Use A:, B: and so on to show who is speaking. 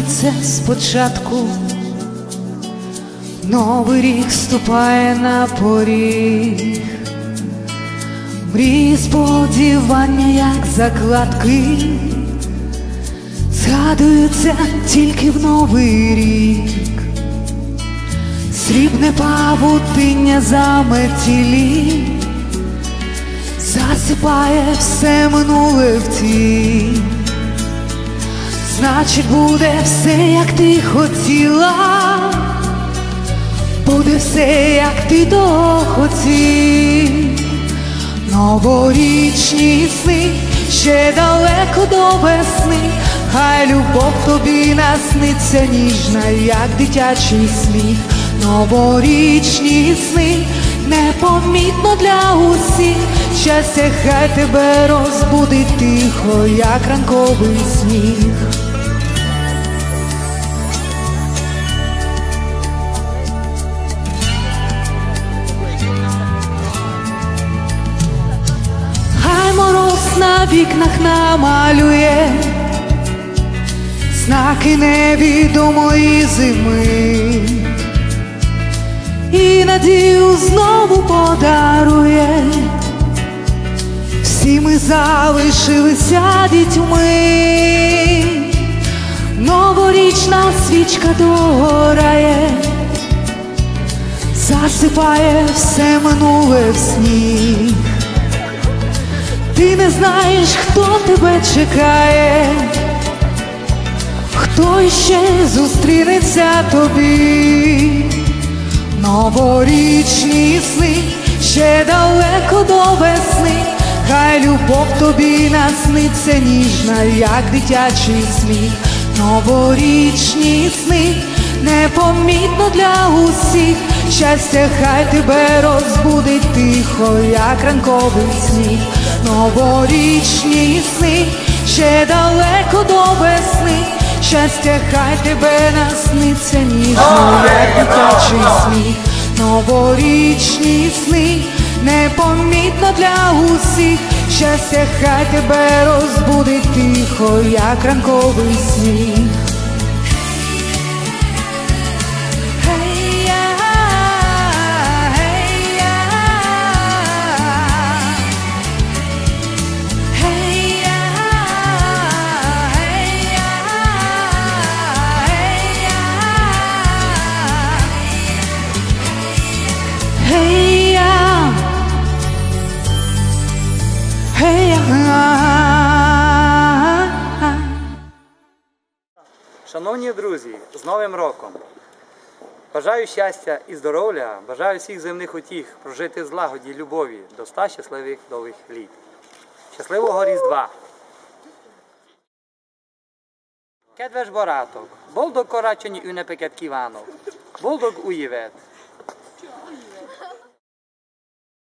A: все спочатку. Новий рік ступає на поріг, мрії сподівання, як закладки, згадуються тільки в новий рік, срібне павутиння заметілі, засипає все минуле в тінь. Значить, буде все, як ти хотіла, буде все, як ти того хотів. Новорічні сни ще далеко до весни, хай любов тобі насниться ніжна, як дитячий сміх. Новорічні сни непомітно для усіх. Щастя, хай тебе розбудить тихо, як ранковий сніг. На вікнах намалює знаки невідомої зими і надію знову подарує. Всі ми залишилися дітьми, новорічна свічка догорає, засипає все минуле в сніг. Знаєш, хто тебе чекає, хто іще зустрінеться тобі. Новорічні сни ще далеко до весни, хай любов тобі насниться ніжна, як дитячий сміх. Новорічні сни непомітно для усіх. Щастя, хай тебе розбудить тихо, як ранковий сніг. Новорічні сни ще далеко до весни. Щастя, хай тебе насниться ніжно, як дитячий сміх. Новорічні сни непомітно для усіх. Щастя, хай тебе розбудить тихо, як ранковий сніг.
B: Шановні друзі, з Новим роком! Бажаю щастя і здоров'я, бажаю всіх земних утіх прожити в злагоді, любові до ста щасливих довгих літ. Щасливого Різдва! Kedves barátok, boldog karácsonyi ünnepeket kívánok! Boldog új évet!